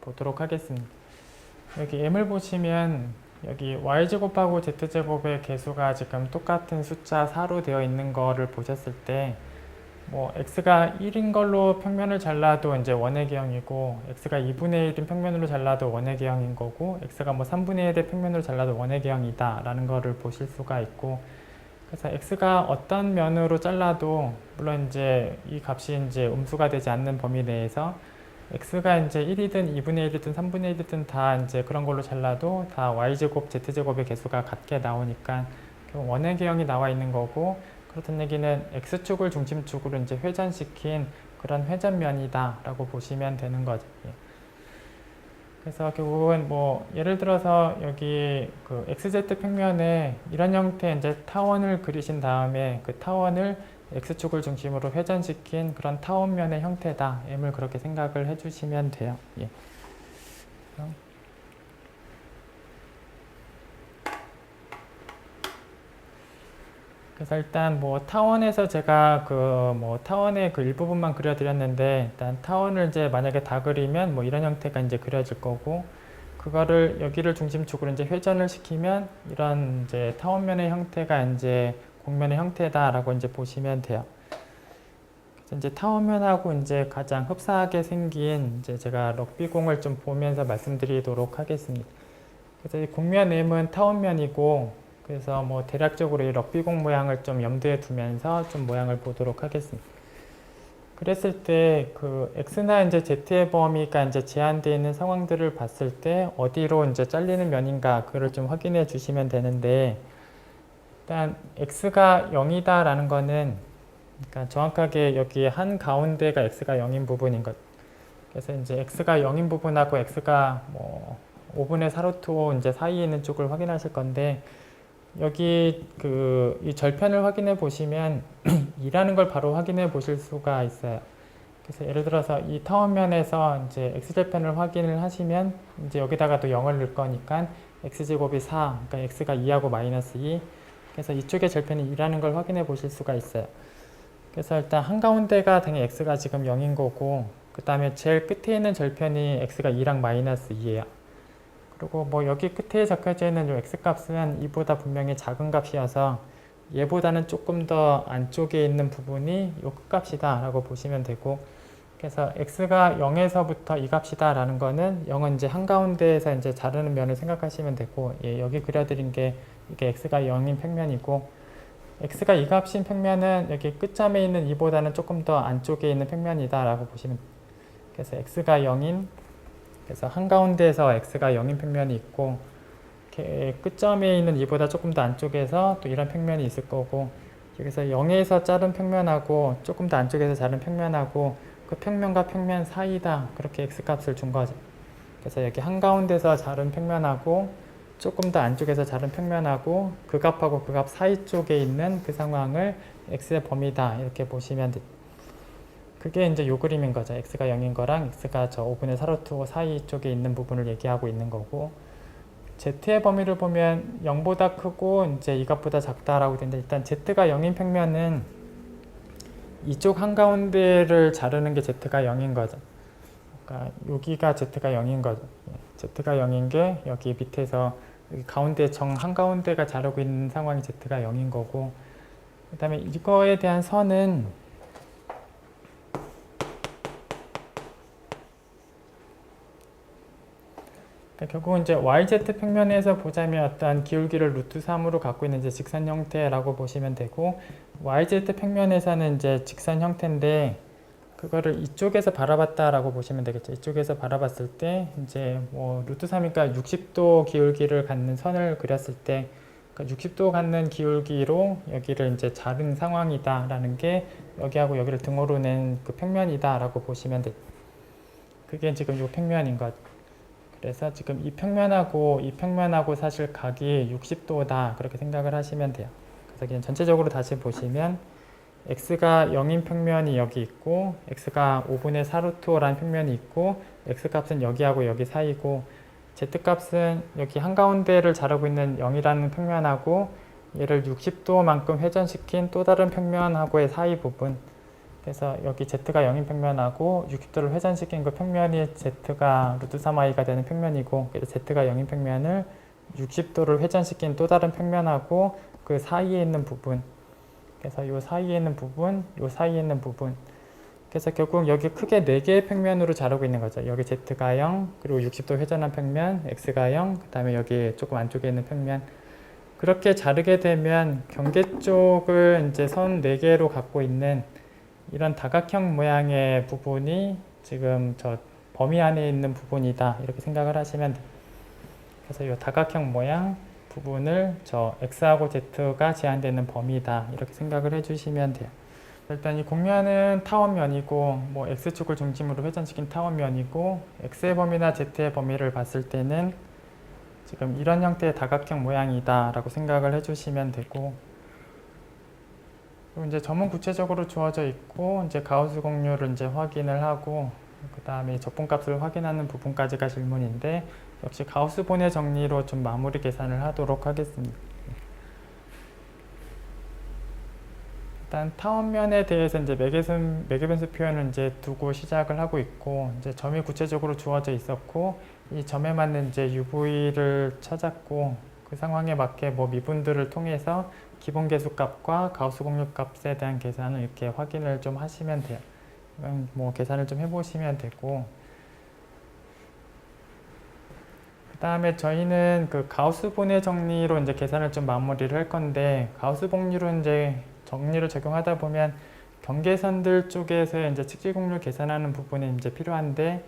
보도록 하겠습니다. 여기 m을 보시면 여기 y제곱하고 z제곱의 개수가 지금 똑같은 숫자 4로 되어 있는 거를 보셨을 때 뭐 x가 1인 걸로 평면을 잘라도 이제 원의 기형이고 x가 2분의 1인 평면으로 잘라도 원의 기형인 거고 x가 뭐 3분의 1의 평면으로 잘라도 원의 기형이다 라는 거를 보실 수가 있고 그래서 x가 어떤 면으로 잘라도 물론 이제 이 값이 이제 음수가 되지 않는 범위 내에서 x가 이제 1이든 2분의 1이든 3분의 1이든 다 이제 그런 걸로 잘라도 다 y제곱, z제곱의 개수가 같게 나오니까 원의 기형이 나와 있는 거고 그렇다는 얘기는 x축을 중심축으로 이제 회전시킨 그런 회전면이다라고 보시면 되는 거죠. 예. 그래서 결국은 뭐 예를 들어서 여기 그 xz 평면에 이런 형태 이제 타원을 그리신 다음에 그 타원을 x축을 중심으로 회전시킨 그런 타원면의 형태다. m을 그렇게 생각을 해주시면 돼요. 예. 그래서 일단 뭐 타원에서 제가 그 뭐 타원의 그 일부분만 그려드렸는데 일단 타원을 이제 만약에 다 그리면 뭐 이런 형태가 이제 그려질 거고 그거를 여기를 중심축으로 이제 회전을 시키면 이런 이제 타원면의 형태가 이제 공면의 형태다라고 이제 보시면 돼요. 이제 타원면하고 이제 가장 흡사하게 생긴 이제 제가 럭비공을 좀 보면서 말씀드리도록 하겠습니다. 그래서 이 공면 M은 타원면이고 그래서 뭐 대략적으로 이 럭비공 모양을 좀 염두에 두면서 좀 모양을 보도록 하겠습니다. 그랬을 때 그 x나 이제 z의 범위가 이제 제한되어 있는 상황들을 봤을 때 어디로 이제 잘리는 면인가 그걸 좀 확인해 주시면 되는데 일단 x가 0이다라는 거는 그러니까 정확하게 여기 한 가운데가 x가 0인 부분인 것. 그래서 이제 x가 0인 부분하고 x가 뭐 5분의 4루트 이제 사이에 있는 쪽을 확인하실 건데 여기 그 이 절편을 확인해 보시면 2라는 걸 바로 확인해 보실 수가 있어요. 그래서 예를 들어서 이 타원면에서 이제 x절편을 확인을 하시면 이제 여기다가 또 0을 넣을 거니까 x제곱이 4, 그러니까 x가 2하고 마이너스 2. 그래서 이쪽의 절편이 2라는 걸 확인해 보실 수가 있어요. 그래서 일단 한가운데가 당연히 x가 지금 0인 거고 그 다음에 제일 끝에 있는 절편이 x가 2랑 마이너스 2예요. 그리고 뭐 여기 끝에 적혀져 있는 요 x값은 이보다 분명히 작은 값이어서 얘보다는 조금 더 안쪽에 있는 부분이 요 끝값이다 라고 보시면 되고 그래서 x가 0에서부터 이 값이다 라는 거는 0은 이제 한가운데에서 이제 자르는 면을 생각하시면 되고 예, 여기 그려드린 게 이게 x가 0인 평면이고 x가 이 값인 평면은 여기 끝점에 있는 이보다는 조금 더 안쪽에 있는 평면이다 라고 보시면 그래서 x가 0인 그래서 한가운데에서 x가 0인 평면이 있고 끝점에 있는 이보다 조금 더 안쪽에서 또 이런 평면이 있을 거고 여기서 0에서 자른 평면하고 조금 더 안쪽에서 자른 평면하고 그 평면과 평면 사이다 그렇게 x값을 준 거죠. 그래서 여기 한가운데서 자른 평면하고 조금 더 안쪽에서 자른 평면하고 그 값하고 그값 사이 쪽에 있는 그 상황을 x의 범위다 이렇게 보시면 돼. 그게 이제 요 그림인 거죠. x가 0인 거랑 x가 저 5분의 4루트 사이 쪽에 있는 부분을 얘기하고 있는 거고 z의 범위를 보면 0보다 크고 이제 이 값보다 작다라고 되는데 일단 z가 0인 평면은 이쪽 한가운데를 자르는 게 z가 0인 거죠. 그러니까 여기가 z가 0인 거죠. 예, z가 0인 게 여기 밑에서 가운데 정 한가운데가 자르고 있는 상황이 z가 0인 거고 그 다음에 이거에 대한 선은 그러니까 결국은 이제 YZ 평면에서 보자면 어떤 기울기를 루트 3으로 갖고 있는 이제 직선 형태라고 보시면 되고 YZ 평면에서는 이제 직선 형태인데 그거를 이쪽에서 바라봤다라고 보시면 되겠죠. 이쪽에서 바라봤을 때 이제 뭐 루트 3이니까 60도 기울기를 갖는 선을 그렸을 때 그러니까 60도 갖는 기울기로 여기를 이제 자른 상황이다라는 게 여기하고 여기를 등호로 낸 그 평면이다라고 보시면 돼. 그게 지금 이 평면인 것. 그래서 지금 이 평면하고 이 평면하고 사실 각이 60도다 그렇게 생각을 하시면 돼요. 그래서 그냥 전체적으로 다시 보시면 x가 0인 평면이 여기 있고 x가 5분의 4루트라는 평면이 있고 x값은 여기하고 여기 사이고 z값은 여기 한가운데를 자르고 있는 0이라는 평면하고 얘를 60도만큼 회전시킨 또 다른 평면하고의 사이 부분. 그래서 여기 z가 0인 평면하고 60도를 회전시킨 그 평면이 z가 루트 3i가 되는 평면이고 그래서 z가 0인 평면을 60도를 회전시킨 또 다른 평면하고 그 사이에 있는 부분 그래서 요 사이에 있는 부분, 요 사이에 있는 부분 그래서 결국 여기 크게 네 개의 평면으로 자르고 있는 거죠. 여기 z가 0, 그리고 60도 회전한 평면, x가 0, 그 다음에 여기 조금 안쪽에 있는 평면. 그렇게 자르게 되면 경계 쪽을 이제 선 4개로 갖고 있는 이런 다각형 모양의 부분이 지금 저 범위 안에 있는 부분이다. 이렇게 생각을 하시면 돼요. 그래서 이 다각형 모양 부분을 저 x하고 z가 제한되는 범위다. 이렇게 생각을 해주시면 돼요. 일단 이 공면은 타원면이고 뭐 x축을 중심으로 회전시킨 타원면이고 x의 범위나 z의 범위를 봤을 때는 지금 이런 형태의 다각형 모양이다 라고 생각을 해주시면 되고 그리고 이제 점은 구체적으로 주어져 있고 이제 가우스 공률을 이제 확인을 하고 그 다음에 적분값을 확인하는 부분까지가 질문인데 역시 가우스 본의 정리로 좀 마무리 계산을 하도록 하겠습니다. 일단 타원면에 대해서 이제 매개선 매개변수 표현을 이제 두고 시작을 하고 있고 이제 점이 구체적으로 주어져 있었고 이 점에 맞는 이제 UV를 찾았고 그 상황에 맞게 뭐 미분들을 통해서 기본 계수 값과 가우스 공률 값에 대한 계산을 이렇게 확인을 좀 하시면 돼요. 뭐 계산을 좀 해보시면 되고 그 다음에 저희는 그 가우스 본의 정리로 이제 계산을 좀 마무리를 할 건데 가우스 복률은 이제 정리를 적용하다 보면 경계선들 쪽에서 이제 측지공률 계산하는 부분이 이제 필요한데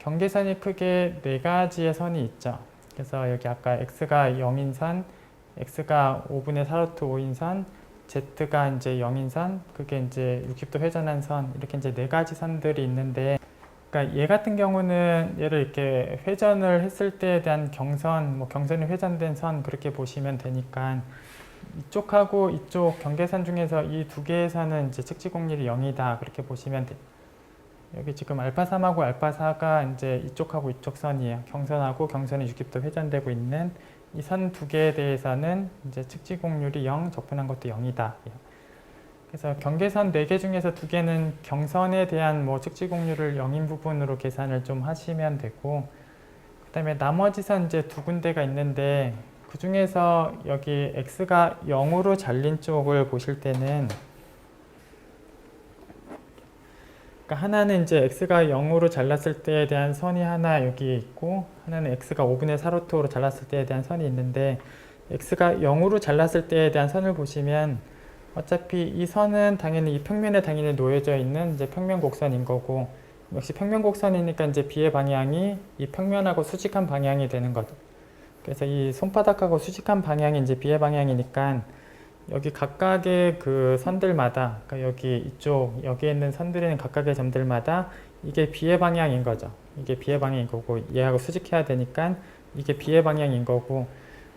경계선이 크게 네 가지의 선이 있죠. 그래서 여기 아까 x가 0인 선, x가 5분의 4루트 5인 선, z가 이제 0인 선, 그게 이제 60도 회전한 선 이렇게 이제 네 가지 선들이 있는데 그러니까 얘 같은 경우는 얘를 이렇게 회전을 했을 때에 대한 경선, 뭐 경선이 회전된 선 그렇게 보시면 되니까 이쪽하고 이쪽 경계선 중에서 이 두 개의 선은 이제 측지 공률이 0이다 그렇게 보시면 돼. 여기 지금 알파 3하고 알파 4가 이제 이쪽하고 이쪽 선이에요. 경선하고 경선이 60도 회전되고 있는 이 선 두 개에 대해서는 이제 측지 공률이 0, 적분한 것도 0이다. 그래서 경계선 4개 중에서 두 개는 경선에 대한 뭐 측지 공률을 0인 부분으로 계산을 좀 하시면 되고 그 다음에 나머지 선 이제 두 군데가 있는데 그 중에서 여기 x가 0으로 잘린 쪽을 보실 때는 그러니까 하나는 이제 x가 0으로 잘랐을 때에 대한 선이 하나 여기 있고 하나는 x가 5분의 4루트로 잘랐을 때에 대한 선이 있는데 x가 0으로 잘랐을 때에 대한 선을 보시면 어차피 이 선은 당연히 이 평면에 당연히 놓여져 있는 이제 평면 곡선인 거고 역시 평면 곡선이니까 이제 비의 방향이 이 평면하고 수직한 방향이 되는 거죠. 그래서 이 손바닥하고 수직한 방향이 이제 비의 방향이니까 여기 각각의 그 선들마다 그러니까 여기 이쪽 여기에 있는 선들에는 각각의 점들마다 이게 비의 방향인 거죠. 이게 비의 방향인 거고 얘하고 수직해야 되니까 이게 비의 방향인 거고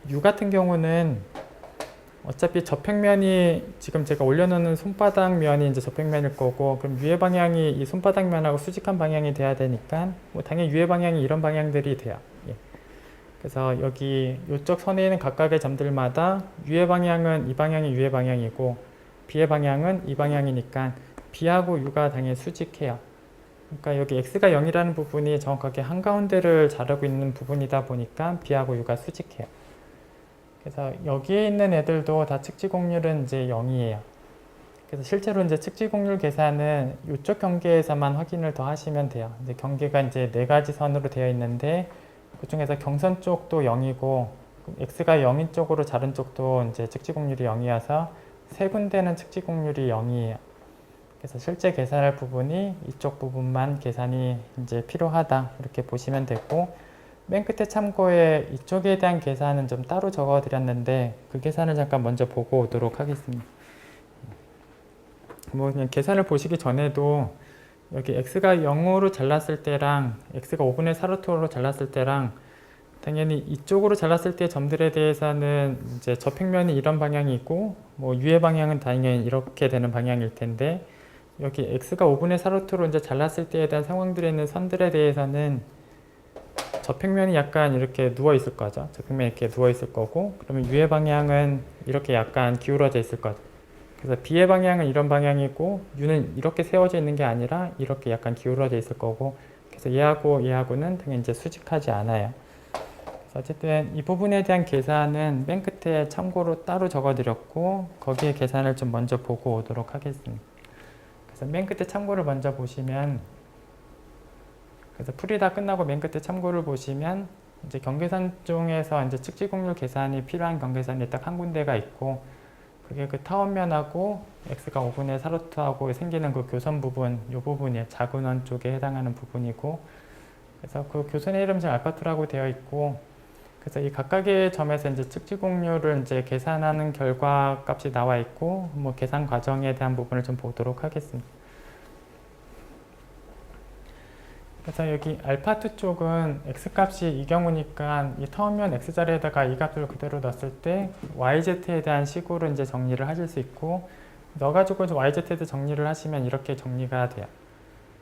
U 같은 경우는 어차피 저평면이 지금 제가 올려놓는 손바닥 면이 이제 저평면일 거고 그럼 유의 방향이 이 손바닥 면하고 수직한 방향이 돼야 되니까 뭐 당연히 유의 방향이 이런 방향들이 돼요. 예. 그래서 여기 이쪽 선에 있는 각각의 점들마다 유의 방향은 이 방향이 유의 방향이고 비의 방향은 이 방향이니까 비하고 유가 당연히 수직해요. 그러니까 여기 x가 0이라는 부분이 정확하게 한가운데를 자르고 있는 부분이다 보니까 비하고 유가 수직해요. 그래서 여기에 있는 애들도 다 측지 공률은 이제 0이에요. 그래서 실제로 이제 측지 공률 계산은 이쪽 경계에서만 확인을 더 하시면 돼요. 이제 경계가 이제 네 가지 선으로 되어 있는데 그 중에서 경선 쪽도 0이고 x가 0인 쪽으로 자른 쪽도 이제 측지 공률이 0이어서 세 군데는 측지 공률이 0이에요. 그래서 실제 계산할 부분이 이쪽 부분만 계산이 이제 필요하다 이렇게 보시면 되고 맨 끝에 참고에 이쪽에 대한 계산은 좀 따로 적어 드렸는데 그 계산을 잠깐 먼저 보고 오도록 하겠습니다. 뭐 그냥 계산을 보시기 전에도 여기 x가 0으로 잘랐을 때랑 x가 5분의 4루트로 잘랐을 때랑 당연히 이쪽으로 잘랐을 때 점들에 대해서는 이제 저평면이 이런 방향이고 뭐 유의 방향은 당연히 이렇게 되는 방향일 텐데 여기 x가 5분의 4루트로 이제 잘랐을 때에 대한 상황들에 있는 선들에 대해서는 저평면이 약간 이렇게 누워 있을 거죠. 저평면이 이렇게 누워 있을 거고 그러면 유의 방향은 이렇게 약간 기울어져 있을 거죠. 그래서 B의 방향은 이런 방향이고 U는 이렇게 세워져 있는 게 아니라 이렇게 약간 기울어져 있을 거고 그래서 얘하고 얘하고는 당연히 이제 수직하지 않아요. 어쨌든 이 부분에 대한 계산은 맨 끝에 참고로 따로 적어드렸고 거기에 계산을 좀 먼저 보고 오도록 하겠습니다. 그래서 맨 끝에 참고를 먼저 보시면 그래서 풀이 다 끝나고 맨 끝에 참고를 보시면 이제 경계선 중에서 이제 측지공률 계산이 필요한 경계선이 딱 한 군데가 있고 그게 그 타원면하고 x가 5분의 4루트하고 생기는 그 교선 부분, 이 부분이 작은 원 쪽에 해당하는 부분이고 그래서 그 교선의 이름이 알파2라고 되어 있고 그래서 이 각각의 점에서 이제 측지공률을 이제 계산하는 결과 값이 나와 있고 뭐 계산 과정에 대한 부분을 좀 보도록 하겠습니다. 그래서 여기 알파2 쪽은 x값이 이 경우니까 이 타원면 x자리에다가 이 값을 그대로 넣었을 때 yz에 대한 식으로 이제 정리를 하실 수 있고 넣어가지고 yz에 대해 정리를 하시면 이렇게 정리가 돼요.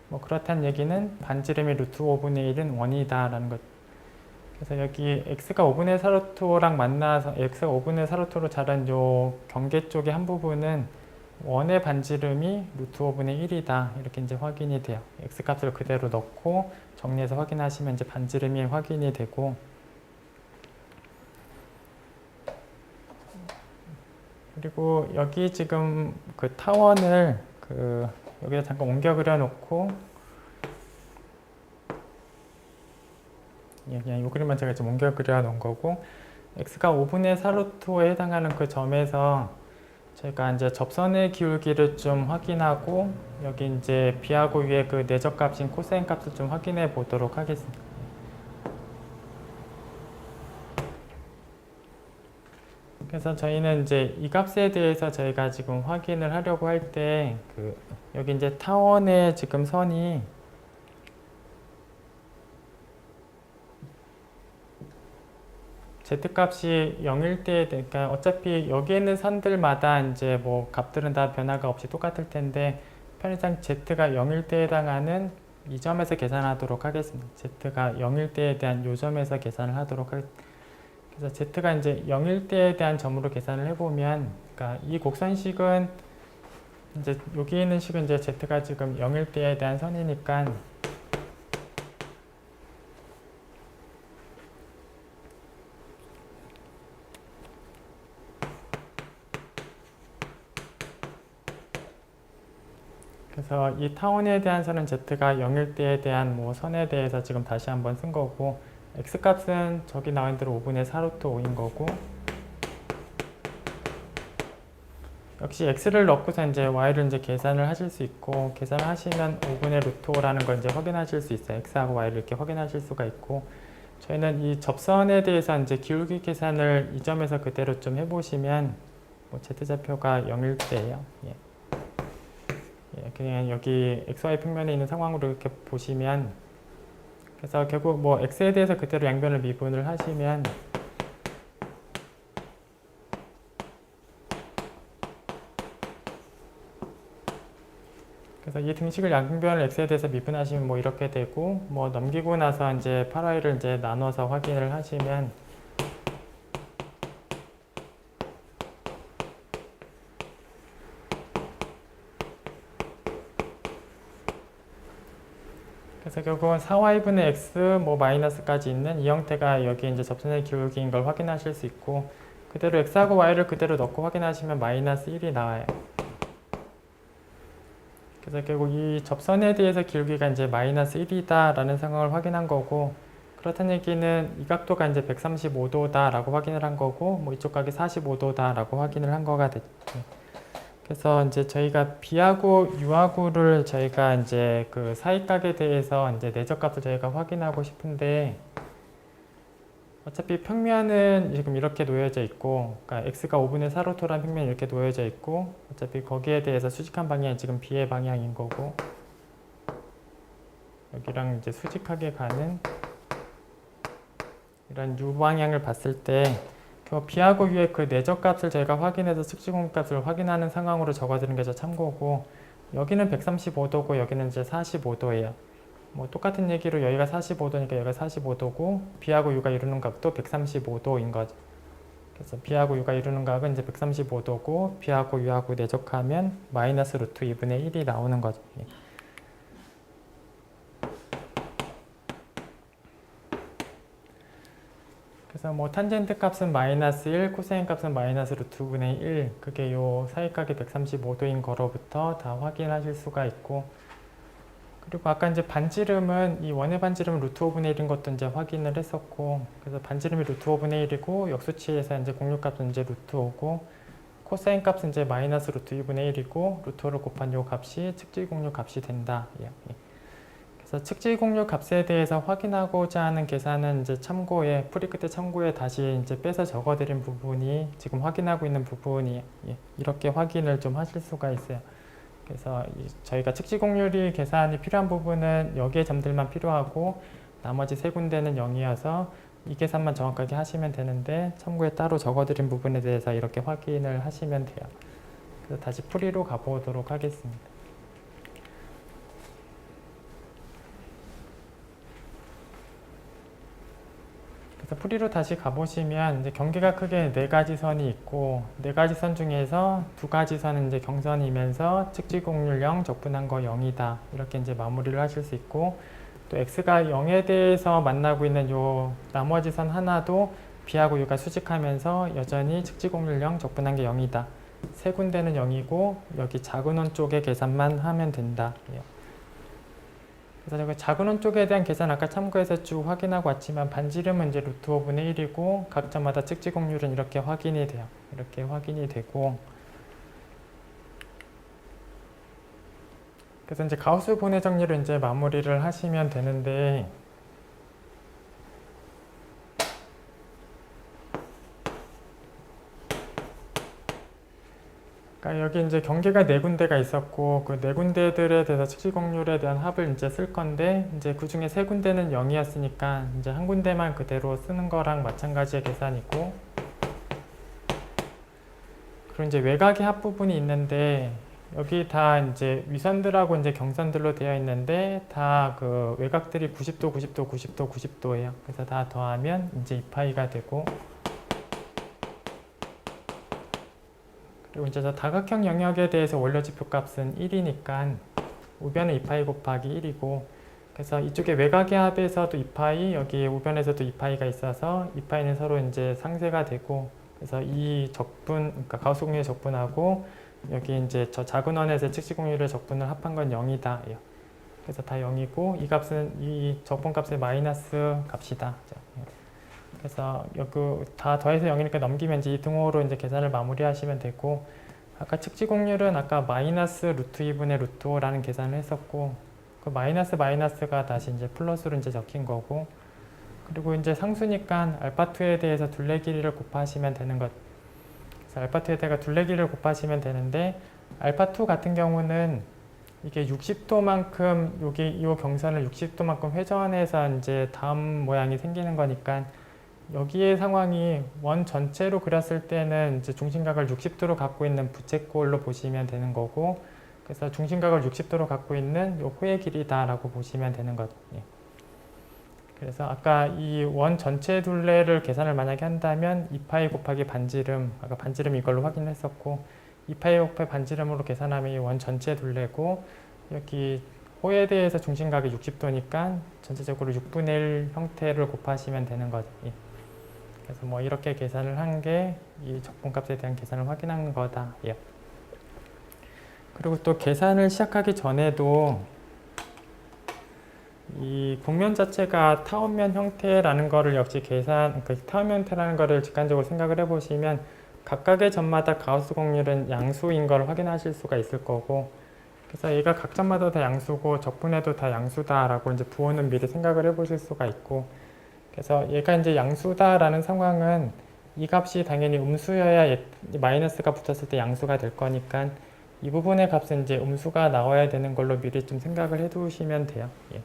뭐 그렇다는 얘기는 반지름이 루트 5분의 1은 원이다 라는 것. 그래서 여기 x가 5분의 4루트랑 만나서 x가 5분의 4루트로 자란 요 경계 쪽의 한 부분은 원의 반지름이 루트 5분의 1이다 이렇게 이제 확인이 돼요. x 값을 그대로 넣고 정리해서 확인하시면 이제 반지름이 확인이 되고 그리고 여기 지금 그 타원을 그 여기다 잠깐 옮겨 그려 놓고 예, 그냥 이 그림만 제가 좀 옮겨 그려 놓은 거고 x가 5분의 4루트에 해당하는 그 점에서 저희가 이제 접선의 기울기를 좀 확인하고 여기 이제 b하고 위의 그 내적 값인 코사인 값을 좀 확인해 보도록 하겠습니다. 그래서 저희는 이제 이 값에 대해서 저희가 지금 확인을 하려고 할 때 그 여기 이제 타원의 지금 선이 z값이 0일 때, 그러니까 어차피 여기 있는 선들마다 이제 뭐 값들은 다 변화가 없이 똑같을 텐데 편의상 z가 0일 때에 해당하는 이 점에서 계산하도록 하겠습니다. z가 0일 때에 대한 요 점에서 계산을 하도록 하겠습니다. 그래서 z가 이제 0일 때에 대한 점으로 계산을 해보면, 그러니까 이 곡선식은 이제 여기 있는 식은 이제 z가 지금 0일 때에 대한 선이니까 그래서 이 타원에 대한 선은 z가 0일 때에 대한 뭐 선에 대해서 지금 다시 한번 쓴 거고 x값은 저기 나온 대로 5분의 4루트 5인 거고 역시 x를 넣고서 이제 y를 이제 계산을 하실 수 있고 계산을 하시면 5분의 루트 5라는 걸 이제 확인하실 수 있어요. x하고 y를 이렇게 확인하실 수가 있고 저희는 이 접선에 대해서 이제 기울기 계산을 이 점에서 그대로 좀 해보시면 뭐 z좌표가 0일 때예요. 예. 예, 그냥 여기 xy 평면에 있는 상황으로 이렇게 보시면 그래서 결국 뭐 x에 대해서 그대로 양변을 미분을 하시면 그래서 이 등식을 양변을 x에 대해서 미분하시면 뭐 이렇게 되고 뭐 넘기고 나서 이제 8y를 이제 나눠서 확인을 하시면 그래서 결국은 4y분의 x 뭐 마이너스까지 있는 이 형태가 여기 이제 접선의 기울기인 걸 확인하실 수 있고 그대로 x하고 y를 그대로 넣고 확인하시면 마이너스 1이 나와요. 그래서 결국 이 접선에 대해서 기울기가 이제 마이너스 1이다라는 상황을 확인한 거고 그렇다는 얘기는 이 각도가 이제 135도다라고 확인을 한 거고 뭐 이쪽 각이 45도다라고 확인을 한 거가 됐죠. 그래서 이제 저희가 B하고 U하고를 저희가 이제 그 사이각에 대해서 이제 내적값을 저희가 확인하고 싶은데 어차피 평면은 지금 이렇게 놓여져 있고 그러니까 x가 5분의 4루토라는 평면이 이렇게 놓여져 있고 어차피 거기에 대해서 수직한 방향이 지금 B의 방향인 거고 여기랑 이제 수직하게 가는 이런 U 방향을 봤을 때 그 B하고 U의 그 내적 값을 저희가 확인해서 측지공값을 확인하는 상황으로 적어드는 게 저 참고고 여기는 135도고 여기는 이제 45도예요. 뭐 똑같은 얘기로 여기가 45도니까 여기가 45도고 B하고 U가 이루는 값도 135도인 거죠. 그래서 B하고 U가 이루는 각은 이제 135도고 B하고 U하고 내적하면 마이너스 루트 2분의 1이 나오는 거죠. 그래서 뭐 탄젠트 값은 마이너스 1, 코사인 값은 마이너스 루트 2분의 1 그게 요 사이각이 135도인 거로부터 다 확인하실 수가 있고 그리고 아까 이제 반지름은 이 원의 반지름은 루트 5분의 1인 것도 이제 확인을 했었고 그래서 반지름이 루트 5분의 1이고 역수치에서 이제 공률값은 이제 루트 5고 코사인 값은 이제 마이너스 루트 2분의 1이고 루트 5를 곱한 요 값이 측지 공률 값이 된다. 예, 예. 그래서 측지 공률 값에 대해서 확인하고자 하는 계산은 이제 참고에 끝에 참고에 다시 이제 빼서 적어드린 부분이 지금 확인하고 있는 부분이 예, 이렇게 확인을 좀 하실 수가 있어요. 그래서 이- 저희가 측지 공률이 계산이 필요한 부분은 여기에 점들만 필요하고 나머지 세 군데는 0이어서 이 계산만 정확하게 하시면 되는데 참고에 따로 적어드린 부분에 대해서 이렇게 확인을 하시면 돼요. 그래서 다시 풀이로 가보도록 하겠습니다. 그래서 풀이로 다시 가보시면 이제 경계가 크게 네 가지 선이 있고 네 가지 선 중에서 두 가지 선은 이제 경선이면서 측지 공률 0, 적분한 거 0이다 이렇게 이제 마무리를 하실 수 있고 또 x가 0에 대해서 만나고 있는 요 나머지 선 하나도 b하고 u가 수직하면서 여전히 측지 공률 0, 적분한 게 0이다. 세 군데는 0이고 여기 작은 원 쪽의 계산만 하면 된다. 예. 그래서 저기 작은 원 쪽에 대한 계산 아까 참고해서 쭉 확인하고 왔지만 반지름은 이제 루트 5분의 1이고 각자마다 측지 공률은 이렇게 확인이 돼요. 이렇게 확인이 되고 그래서 이제 가우스 분해 정리를 이제 마무리를 하시면 되는데 그러니까 여기 이제 경계가 네 군데가 있었고 그 네 군데들에 대해서 측지 공률에 대한 합을 이제 쓸 건데 이제 그 중에 세 군데는 0이었으니까 이제 한 군데만 그대로 쓰는 거랑 마찬가지의 계산이고 그리고 이제 외곽의 합 부분이 있는데 여기 다 이제 위선들하고 이제 경선들로 되어 있는데 다 그 외곽들이 90도, 90도, 90도, 90도예요. 그래서 다 더하면 이제 2파이가 되고 그리고 이제 저 다각형 영역에 대해서 원료지표 값은 1이니까 우변은 2파이 곱하기 1이고 그래서 이쪽에 외곽의 합에서도 2파이 여기 우변에서도 2파이가 있어서 2파이는 서로 이제 상쇄가 되고 그래서 이 적분 그러니까 가우스 공률 적분하고 여기 이제 저 작은 원에서 측지 공률을 적분을 합한 건 0이다. 그래서 다 0이고 이 값은 이 적분 값의 마이너스 값이다. 예. 그래서 여기 다 더해서 0이니까 넘기면 이제 이 등호로 이제 계산을 마무리하시면 되고 아까 측지 공률은 아까 마이너스 루트 2분의 루트 5라는 계산을 했었고 그 마이너스 마이너스가 다시 이제 플러스로 이제 적힌 거고 그리고 이제 상수니까 알파2에 대해서 둘레 길이를 곱하시면 되는 것. 그래서 알파2에다가 둘레 길이를 곱하시면 되는데 알파2 같은 경우는 이게 60도만큼 여기 이 경선을 60도만큼 회전해서 이제 다음 모양이 생기는 거니까 여기의 상황이 원 전체로 그렸을 때는 이제 중심각을 60도로 갖고 있는 부채꼴로 보시면 되는 거고 그래서 중심각을 60도로 갖고 있는 요 호의 길이다라고 보시면 되는 거죠. 예. 그래서 아까 이 원 전체 둘레를 계산을 만약에 한다면 2파이 곱하기 반지름 아까 반지름 이걸로 확인했었고 2파이 곱하기 반지름으로 계산하면 이 원 전체 둘레고 여기 호에 대해서 중심각이 60도니까 전체적으로 6분의 1 형태를 곱하시면 되는 거죠. 예. 그래서 뭐 이렇게 계산을 한 게 이 적분값에 대한 계산을 확인한 거다. 예. 그리고 또 계산을 시작하기 전에도 이 국면 자체가 타원면 형태라는 거를 역시 계산, 그 타원면 형태라는 거를 직관적으로 생각을 해보시면 각각의 점마다 가우스 공률은 양수인 걸 확인하실 수가 있을 거고 그래서 얘가 각 점마다 다 양수고 적분해도 다 양수다라고 이제 부호는 미리 생각을 해보실 수가 있고 그래서 얘가 이제 양수다라는 상황은 이 값이 당연히 음수여야 얘- 마이너스가 붙었을 때 양수가 될 거니까 이 부분의 값은 이제 음수가 나와야 되는 걸로 미리 좀 생각을 해 두시면 돼요. 예.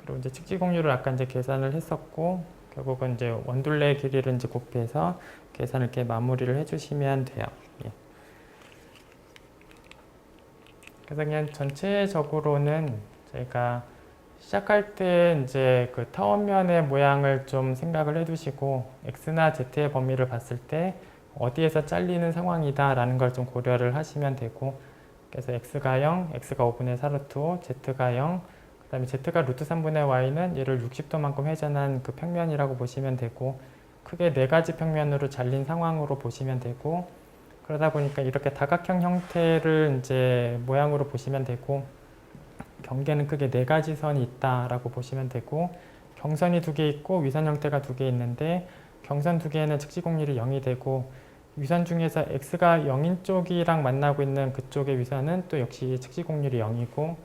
그리고 이제 측지 공률을 아까 이제 계산을 했었고 결국은 이제 원둘레 길이를 이제 곱해서 계산을 이렇게 마무리를 해주시면 돼요. 예. 그래서 그냥 전체적으로는 저희가 시작할 때 이제 그 타원면의 모양을 좀 생각을 해두시고 x나 z의 범위를 봤을 때 어디에서 잘리는 상황이다 라는 걸 좀 고려를 하시면 되고 그래서 x가 0, x가 5분의 4 루트 5, z가 0, 그 다음에 z가 루트 3분의 y는 얘를 60도만큼 회전한 그 평면이라고 보시면 되고 크게 네 가지 평면으로 잘린 상황으로 보시면 되고 그러다 보니까 이렇게 다각형 형태를 이제 모양으로 보시면 되고 경계는 크게 네 가지 선이 있다라고 보시면 되고 경선이 두 개 있고 위선 형태가 두 개 있는데 경선 두 개에는 측지공률이 0이 되고 위선 중에서 x가 0인 쪽이랑 만나고 있는 그쪽의 위선은 또 역시 측지공률이 0이고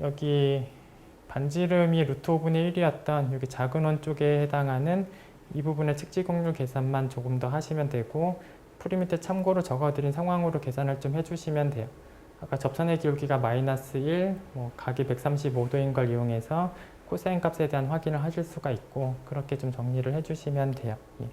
여기 반지름이 루트 5분의 1이었던 여기 작은 원 쪽에 해당하는 이 부분의 측지공률 계산만 조금 더 하시면 되고 밑에 참고로 적어드린 상황으로 계산을 좀 해주시면 돼요. 아까 접선의 기울기가 마이너스 1, 뭐 각이 135도인 걸 이용해서 코사인 값에 대한 확인을 하실 수가 있고 그렇게 좀 정리를 해주시면 돼요. 예.